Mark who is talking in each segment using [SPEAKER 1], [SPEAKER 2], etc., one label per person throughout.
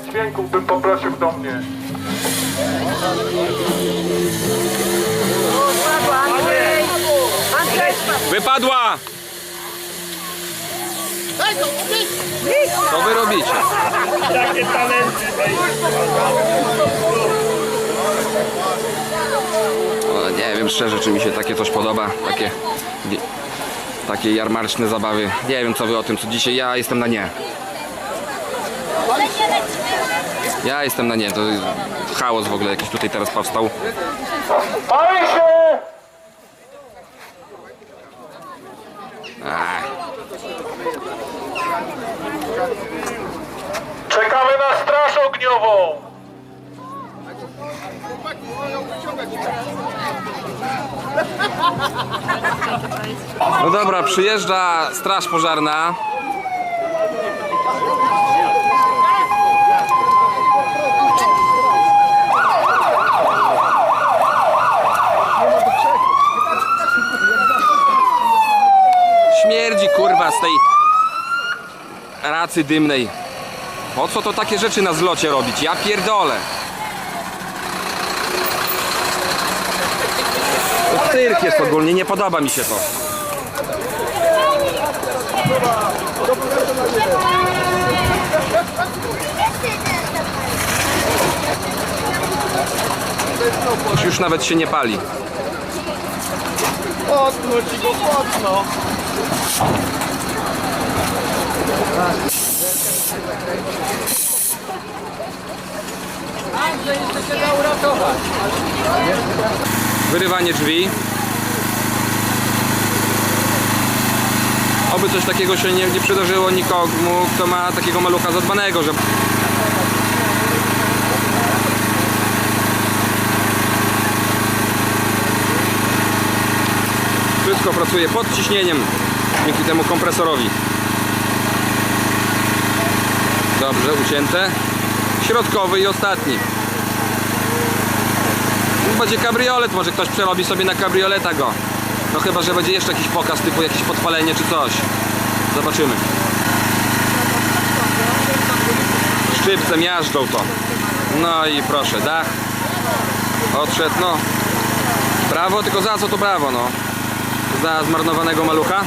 [SPEAKER 1] Dźwięków bym poprosił do mnie.
[SPEAKER 2] Wypadła! Co wy robicie?
[SPEAKER 1] Takie talenty.
[SPEAKER 2] O, nie wiem szczerze, czy mi się takie coś podoba. Takie, takie jarmarczne zabawy. Nie wiem, co wy o tym, co dzisiaj. Ja jestem na nie. Ja jestem na nie. To chaos w ogóle jakiś tutaj teraz powstał.
[SPEAKER 1] Pali się!
[SPEAKER 2] Ach,
[SPEAKER 1] Czekamy na straż ogniową.
[SPEAKER 2] No dobra, przyjeżdża straż pożarna. Śmierdzi kurwa z tej racy dymnej. Po co to takie rzeczy na zlocie robić? Ja pierdolę. To cyrk jest ogólnie, nie podoba mi się to. Już nawet się nie pali. Wyrywanie drzwi. Oby coś takiego się nie, nie przydarzyło nikomu, kto ma takiego malucha zadbanego, że... Wszystko pracuje pod ciśnieniem dzięki temu kompresorowi. Dobrze, ucięte. Środkowy i ostatni. Będzie kabriolet, może ktoś przerobi sobie na kabrioleta go. No chyba, że będzie jeszcze jakiś pokaz typu jakieś podpalenie czy coś. Zobaczymy. Szczypcem miażdżą to. No i proszę, dach. Odszedł, no. Brawo, tylko za co to brawo, no. Za zmarnowanego malucha.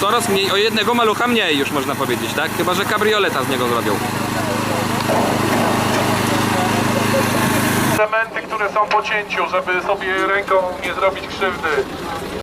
[SPEAKER 2] Coraz mniej, o jednego malucha mniej już można powiedzieć, tak? Chyba, że kabrioleta z niego zrobią.
[SPEAKER 1] Cementy, które są po cięciu, żeby sobie ręką nie zrobić krzywdy.